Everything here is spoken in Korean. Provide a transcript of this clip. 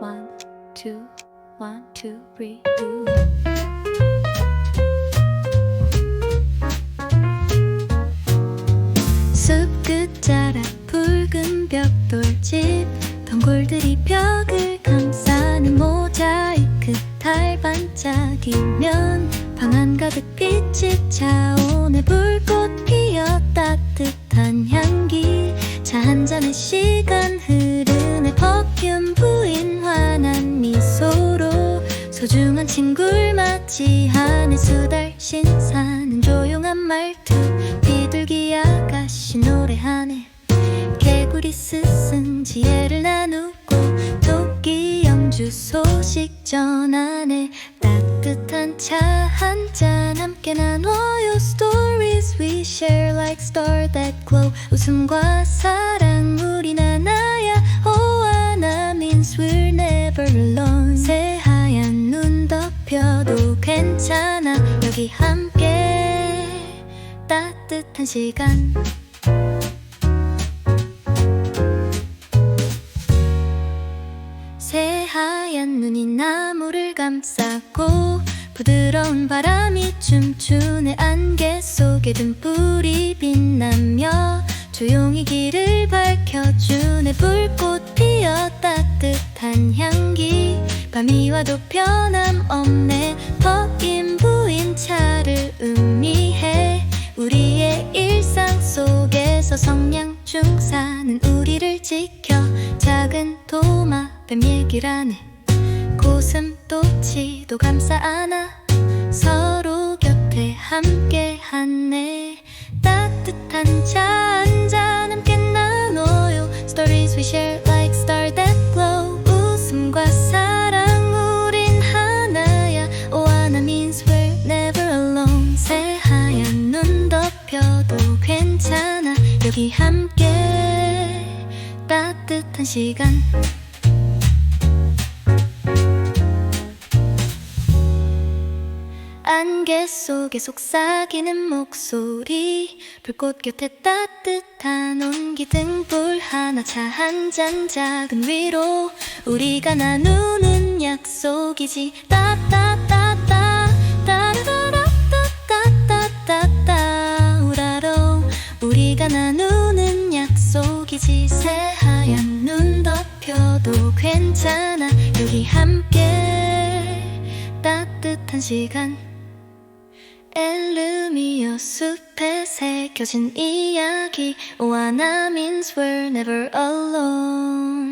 One, two. 숲끝 자라 붉은 벽돌집 덩굴들이 벽을 감싸는 모자이크 달 반짝이면 방 안 가득 빛이 차오 소중한 친구를 맞이하는 수달 신사는 조용한 말투. 비둘기 아가씨 노래하네 개구리 스승 지혜를 나누고 토끼 영주 소식 전하네. 따뜻한 차 한 잔 함께 나눠요. Stories we share like star that glow. 웃음과 사랑 여기 함께 따뜻한 시간. 새하얀 눈이 나무를 감싸고 부드러운 바람이 춤추네 안개 속에 등불이 빛나며 조용히 길을 밝혀주네 불꽃 피어 따뜻한 향기. 밤이 와도 변함없네. 퍼인 차를 의미해 우리의 일상 속에서 성냥 중 사는 우리를 지켜 작은 도마뱀 얘기라네. 고슴도치도 감싸 안아 서로 곁에 함께 하네. 따뜻한 차 한 잔 함께 나눠요. Stories we share 여기 함께 따뜻한 시간. 안개 속에 속삭이는 목소리 불꽃 곁에 따뜻한 온기 등불 하나 차 한 잔 작은 위로 우리가 나누는 약속이지. 따따따따 약속이지 새하얀 눈 덮여도 괜찮아. 여기 함께 따뜻한 시간. 엘르미어 숲에 새겨진 이야기. 오하나 means we're never alone